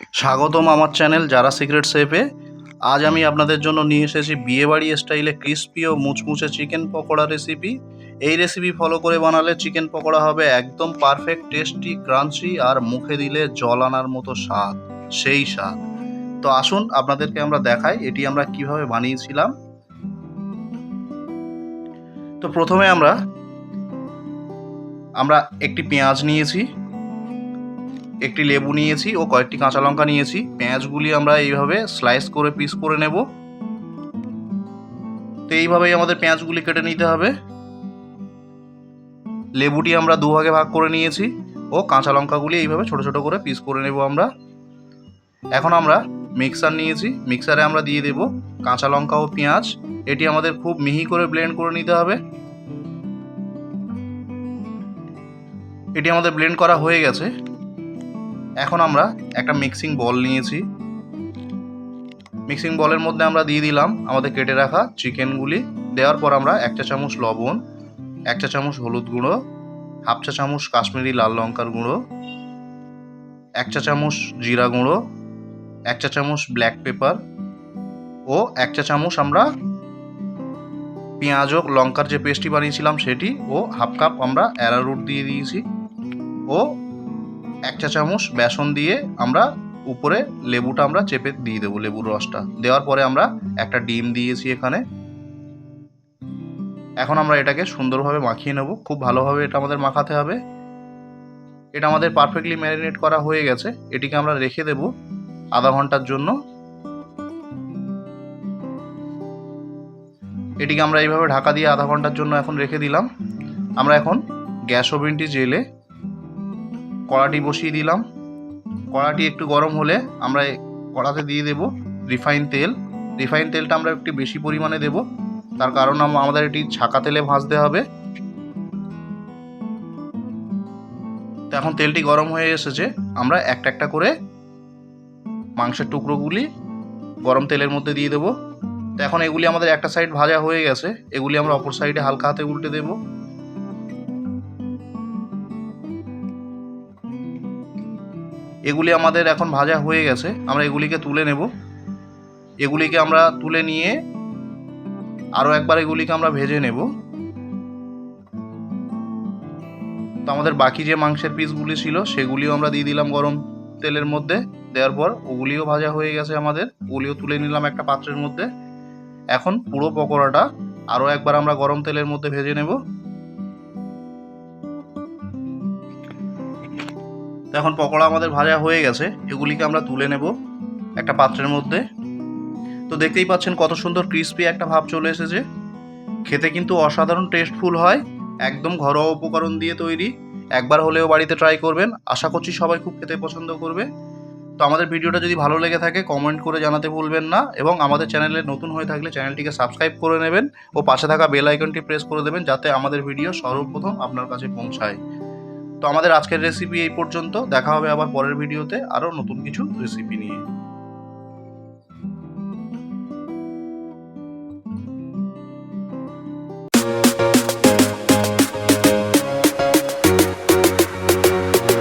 স্বাগতম আমার চ্যানেল যারা সিক্রেট সেফে আজ আমি আপনাদের জন্য নিয়ে এসেছি বিয়েবাড়ি স্টাইলে ক্রিস্পি ও মুচমুচে চিকেন পকোড়া রেসিপি এই রেসিপি ফলো করে বানালে চিকেন পকোড়া হবে একদম পারফেক্ট টেস্টি ক্রাঞ্চি আর মুখে দিলে জল আনার মতো স্বাদ, সেই স্বাদ। তো আসুন আপনাদেরকে আমরা দেখাই এটি আমরা কীভাবে বানিয়েছিলাম। তো প্রথমে আমরা আমরা একটি পেঁয়াজ নিয়েছি। একটি লেবু নিয়েছি ও কয়েকটি কাঁচা লঙ্কা নিয়েছি। পেঁয়াজগুলি আমরা এইভাবে স্লাইস করে পিস করে নেব। তো এইভাবেই আমাদের পেঁয়াজগুলি কেটে নিতে হবে। লেবুটি আমরা দুভাগে ভাগ করে নিয়েছি ও কাঁচা লঙ্কাগুলি এইভাবে ছোট ছোট করে পিস করে নেব আমরা। এখন আমরা মিক্সার নিয়েছি। মিক্সারে আমরা দিয়ে দেব কাঁচা লঙ্কা ও পেঁয়াজ। এটি আমাদের খুব মিহি করে ব্লেন্ড করে নিতে হবে। এটি আমাদের ব্লেন্ড করা হয়ে গেছে। এখন আমরা একটা মিক্সিং বল নিয়েছি। মিক্সিং বলের মধ্যে আমরা দিয়ে দিলাম আমাদের কেটে রাখা চিকেনগুলি। দেওয়ার পর আমরা এক চা চামচ লবণ, এক চা চামচ হলুদ গুঁড়ো, হাফ চা চামচ কাশ্মীরি লাল লঙ্কার গুঁড়ো, এক চা চামচ জিরা গুঁড়ো, এক চা চামচ ব্ল্যাক পেপার ও এক চা চামচ আমরা পেঁয়াজ ও লঙ্কার যে পেস্টটি বানিয়েছিলাম সেটি ও হাফ কাপ আমরা অ্যারারুট দিয়ে দিয়েছি। ও এক চা চামচ বেসন দিয়ে আমরা উপরে লেবুটা আমরা চেপে দিয়ে দেবো লেবুর রসটা। দেওয়ার পরে আমরা একটা ডিম দিয়েছি এখানে। এখন আমরা এটাকে সুন্দরভাবে মাখিয়ে নেব। খুব ভালোভাবে এটা আমাদের মাখাতে হবে। এটা আমাদের পারফেক্টলি ম্যারিনেট করা হয়ে গেছে। এটিকে আমরা রেখে দেব আধা ঘণ্টার জন্য। এটিকে আমরা এইভাবে ঢাকা দিয়ে আধা ঘণ্টার জন্য এখন রেখে দিলাম। আমরা এখন গ্যাস ওভেনটি জেলে কড়াটি বসিয়ে দিলাম। কড়াটি একটু গরম হলে আমরা কড়াতে দিয়ে দেব রিফাইন তেল। রিফাইন তেলটা আমরা একটু বেশি পরিমাণে দেব। তার কারণ আমাদের এটি ছাকা তেলে ভাজতে হবে। তো এখন তেলটি গরম হয়ে এসেছে। আমরা একটা একটা করে মাংসের টুকরোগুলি গরম তেলের মধ্যে দিয়ে দেবো। তো এখন এগুলি আমাদের একটা সাইড ভাজা হয়ে গেছে। এগুলি আমরা অপর সাইডে হালকা হাতে উল্টে দেবো। এগুলি আমাদের এখন ভাজা হয়ে গেছে। আমরা এগুলিকে তুলে নেব। এগুলিকে আমরা তুলে নিয়ে আরও একবার এগুলিকে আমরা ভেজে নেব। তো আমাদের বাকি যে মাংসের পিসগুলি ছিল, সেগুলিও আমরা দিয়ে দিলাম গরম তেলের মধ্যে। দেওয়ার পর ওগুলিও ভাজা হয়ে গেছে আমাদের। ওগুলিও তুলে নিলাম একটা পাত্রের মধ্যে। এখন পুরো পকোড়াটা আরও একবার আমরা গরম তেলের মধ্যে ভেজে নেব। এখন পকোড়া আমাদের ভাজা হয়ে গেছে, এগুলিকে আমরা তুলে নেব একটা পাত্রের মধ্যে। তো দেখতেই পাচ্ছেন কত সুন্দর ক্রিস্পি একটা ভাব চলে এসেছে। খেতে কিন্তু অসাধারণ টেস্টফুল হয়, একদম ঘরোয়া উপকরণ দিয়ে তৈরি। একবার হলেও বাড়িতে ট্রাই করবেন, আশা করছি সবাই খুব খেতে পছন্দ করবে। তো আমাদের ভিডিওটা যদি ভালো লেগে থাকে কমেন্ট করে জানাতে ভুলবেন না এবং আমাদের চ্যানেলে নতুন হয়ে থাকলে চ্যানেলটিকে সাবস্ক্রাইব করে নেবেন ও পাশে থাকা বেল আইকনটি প্রেস করে দেবেন যাতে আমাদের ভিডিও সর্বপ্রথম আপনার কাছে পৌঁছায়। তো আমাদের আজকের রেসিপি এই পর্যন্ত। দেখা হবে আবার পরের ভিডিওতে আরও নতুন কিছু রেসিপি নিয়ে।